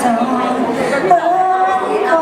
เธอเปิดเขา